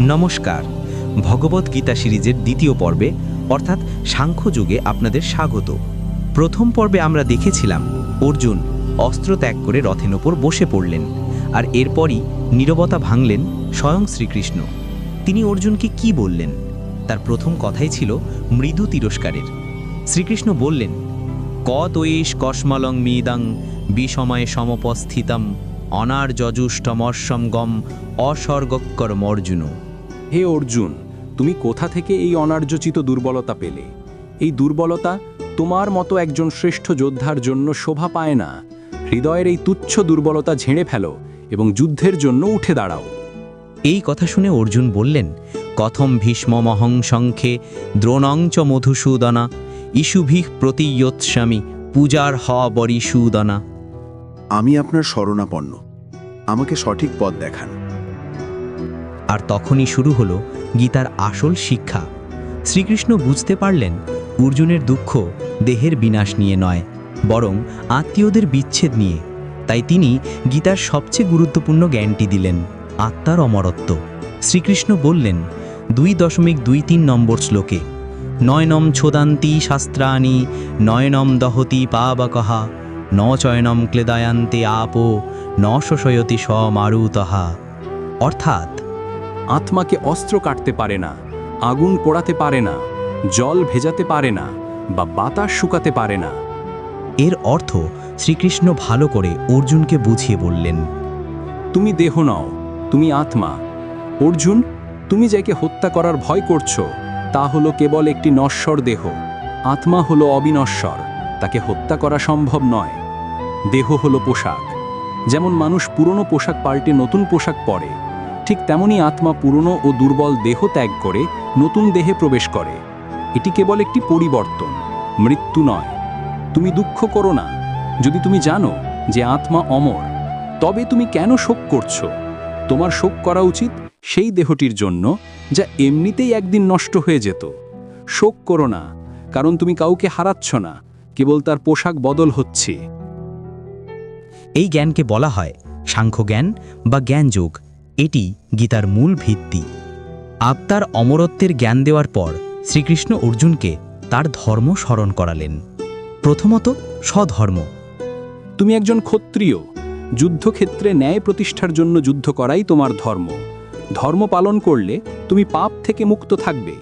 নমস্কার। ভগবত গীতা সিরিজের দ্বিতীয় পর্বে, অর্থাৎ সাংখ্যযুগে আপনাদের স্বাগত। প্রথম পর্বে আমরা দেখেছিলাম, অর্জুন অস্ত্র ত্যাগ করে রথের ওপর বসে পড়লেন, আর এরপরই নীরবতা ভাঙলেন স্বয়ং শ্রীকৃষ্ণ। তিনি অর্জুনকে কি বললেন? তার প্রথম কথাই ছিল, মৃদু তিরস্কারের। শ্রীকৃষ্ণ বললেন কতঈশ কস্মলং মিদং, বিসময়ে সমপস্থিতম। অনার যজুষ্টমর্ষম গম অস্বর্গকর্ম অর্জুন হে অর্জুন তুমি কোথা থেকে এই অনার্যচিত দুর্বলতা পেলে? এই দুর্বলতা তোমার মতো একজন শ্রেষ্ঠ যোদ্ধার জন্য শোভা পায় না। হৃদয়ের এই তুচ্ছ দুর্বলতা ঝেড়ে ফেলো এবং যুদ্ধের জন্য উঠে দাঁড়াও। এই কথা শুনে অর্জুন বললেন কথম ভীষ্মমহং শঙ্খে দ্রোণং চ মধুসূদনা ইসুভিঃ প্রতীয়োৎস্বামী পূজার হ বরিসূদনা। আমি আপনার শরণাপন্ন। আমাকে সঠিক পথ দেখান। আর তখনই শুরু হলো গীতার আসল শিক্ষা। শ্রীকৃষ্ণ বুঝতে পারলেন, অর্জুনের দুঃখ দেহের বিনাশ নিয়ে নয়, বরং আত্মীয়দের বিচ্ছেদ নিয়ে। তাই তিনি গীতার সবচেয়ে গুরুত্বপূর্ণ জ্ঞানটি দিলেন, আত্মার অমরত্ব। শ্রীকৃষ্ণ বললেন, দুই দশমিক দুই তিন নম্বর শ্লোকে, নয়নম ছোদান্তি শাস্ত্রাণি, নয়নম দহতি পাবকহা ন চয়নম ক্লেদায়ান্তে আপো ন শোষয়তি স্বমারুতহা অর্থাৎ, আত্মাকে অস্ত্র কাটতে পারে না, আগুন পোড়াতে পারে না, জল ভেজাতে পারে না, বা বাতাস শুকাতে পারে না। এর অর্থ, শ্রীকৃষ্ণ ভালো করে অর্জুনকে বুঝিয়ে বললেন, তুমি দেহ নও, তুমি আত্মা। অর্জুন, তুমি যাকে হত্যা করার ভয় করছ, তা হলো কেবল একটি নশ্বর দেহ। আত্মা হলো অবিনশ্বর, তাকে হত্যা করা সম্ভব নয়। দেহ হলো পোশাক। যেমন মানুষ পুরনো পোশাক পাল্টে নতুন পোশাক পরে, ঠিক তেমনি আত্মা পুরনো ও দুর্বল দেহ ত্যাগ করে নতুন দেহে প্রবেশ করে। এটি কেবল একটি পরিবর্তন, মৃত্যু নয়। তুমি দুঃখ করো না। যদি তুমি জানো যে আত্মা অমর, তবে তুমি কেন শোক করছ? তোমার শোক করা উচিত সেই দেহটির জন্য যা এমনিতেই একদিন নষ্ট হয়ে যেত। শোক করো না, কারণ তুমি কাউকে হারাচ্ছ না, কেবল তার পোশাক বদল হচ্ছে। এই জ্ঞানকে বলা হয় সাংখ্যজ্ঞান বা জ্ঞানযোগ। এটি গীতার মূল ভিত্তি। আত্মার অমরত্বের জ্ঞান দেওয়ার পর শ্রীকৃষ্ণ অর্জুনকে তার ধর্ম স্মরণ করালেন। প্রথমত স্বধর্ম। তুমি একজন ক্ষত্রিয়। যুদ্ধক্ষেত্রে ন্যায় প্রতিষ্ঠার জন্য যুদ্ধ করাই তোমার ধর্ম। ধর্ম পালন করলে তুমি পাপ থেকে মুক্ত থাকবে।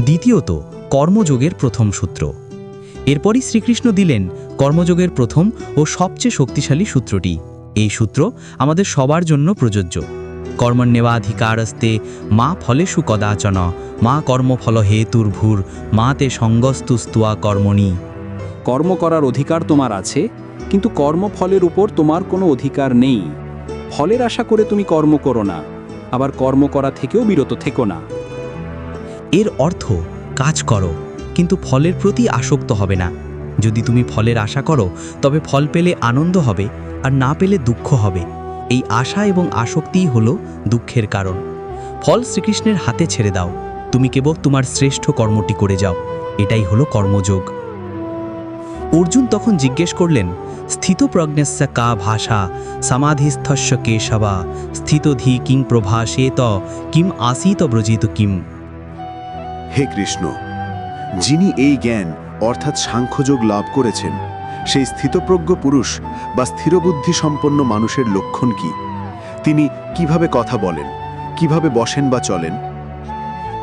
দ্বিতীয়ত কর্মযোগের প্রথম সূত্র। এরপরই শ্রীকৃষ্ণ দিলেন কর্মযোগের প্রথম ও সবচেয়ে শক্তিশালী সূত্রটি। এই সূত্র আমাদের সবার জন্য প্রযোজ্য। কর্মণ্যেবাধিকারস্তে মা ফলেষু কদাচন মা কর্মফল হেতুর্ভুর মা তে সঙ্গস্তুস্তুয়া কর্মণি। কর্ম করার অধিকার তোমার আছে কিন্তু কর্মফলের উপর তোমার কোনো অধিকার নেই। ফলের আশা করে তুমি কর্ম করো না আবার কর্ম করা থেকেও বিরত থেকো না। এর অর্থ কাজ করো কিন্তু ফলের প্রতি আসক্ত হবে না। যদি তুমি ফলের আশা করো, তবে ফল পেলে আনন্দ হবে আর না পেলে দুঃখ হবে। এই আশা এবং আসক্তিই হলো দুঃখের কারণ। ফল শ্রীকৃষ্ণের হাতে ছেড়ে দাও। তুমি কেবল তোমার শ্রেষ্ঠ কর্মটি করে যাও। এটাই হলো কর্মযোগ। অর্জুন তখন জিজ্ঞেস করলেন, স্থিতপ্রজ্ঞস্য কা ভাষা সমাধিস্থস্য কে কেশবা, স্থিতধি কিং প্রভাসেত কিম আসিত ব্রজিত কিম? হে কৃষ্ণ, যিনি এই জ্ঞান অর্থাৎ সাংখ্যযোগ লাভ করেছেন সেই স্থিতপ্রজ্ঞ পুরুষ বা স্থিরবুদ্ধি সম্পন্ন মানুষের লক্ষণ কি? তিনি কীভাবে কথা বলেন? কীভাবে বসেন বা চলেন?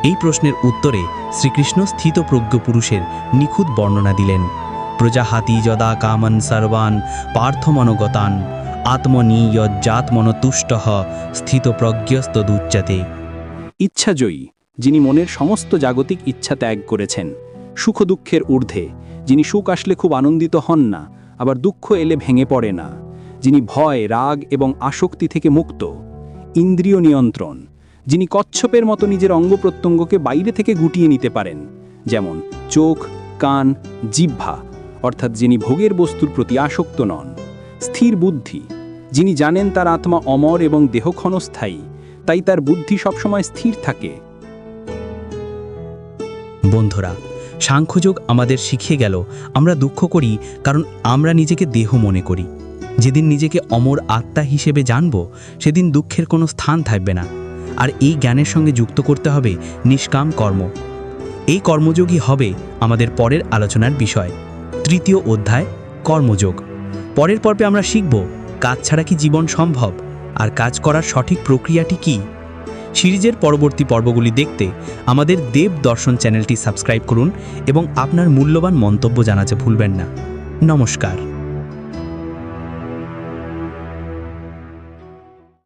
এই প্রশ্নের উত্তরে শ্রীকৃষ্ণ স্থিতপ্রজ্ঞ পুরুষের নিখুঁত বর্ণনা দিলেন। প্রজাহাতি যদা কামন সর্বান পার্থমনগতান আত্মনিয়জ্জাত্মনতুষ্ট স্থিতপ্রজ্ঞস্তদুচ্যতে ইচ্ছাজয়ী যিনি মনের সমস্ত জাগতিক ইচ্ছা ত্যাগ করেছেন। সুখ দুঃখের ঊর্ধ্বে। যিনি সুখ আসলে খুব আনন্দিত হন না, আবার দুঃখ এলে ভেঙে পড়ে না। যিনি ভয়, রাগ এবং আসক্তি থেকে মুক্ত, ইন্দ্রিয় নিয়ন্ত্রণ। যিনি কচ্ছপের মতো নিজের অঙ্গ প্রত্যঙ্গকে বাইরে থেকে গুটিয়ে নিতে পারেন, যেমন চোখ, কান, জিহ্বা, অর্থাৎ যিনি ভোগের বস্তুর প্রতি আসক্ত নন। স্থির বুদ্ধি। যিনি জানেন তার আত্মা অমর এবং দেহ ক্ষণস্থায়ী, তাই তার বুদ্ধি সবসময় স্থির থাকে। বন্ধুরা সাংখ্যযোগ আমাদের শিখিয়ে গেল, আমরা দুঃখ করি কারণ আমরা নিজেকে দেহ মনে করি। যেদিন নিজেকে অমর আত্মা হিসেবে জানব, সেদিন দুঃখের কোনো স্থান থাকবে না। আর এই জ্ঞানের সঙ্গে যুক্ত করতে হবে নিষ্কাম কর্ম। এই কর্মযোগই হবে আমাদের পরের আলোচনার বিষয়। তৃতীয় অধ্যায়, কর্মযোগ। পরের পর্বে আমরা শিখব, কাজ ছাড়া কি জীবন সম্ভব? আর কাজ করার সঠিক প্রক্রিয়াটি কী? সিরিজের পরবর্তী পর্বগুলি দেখতে আমাদের দেব দর্শন চ্যানেলটি সাবস্ক্রাইব করুন এবং আপনার মূল্যবান মন্তব্য জানাতে ভুলবেন না। নমস্কার।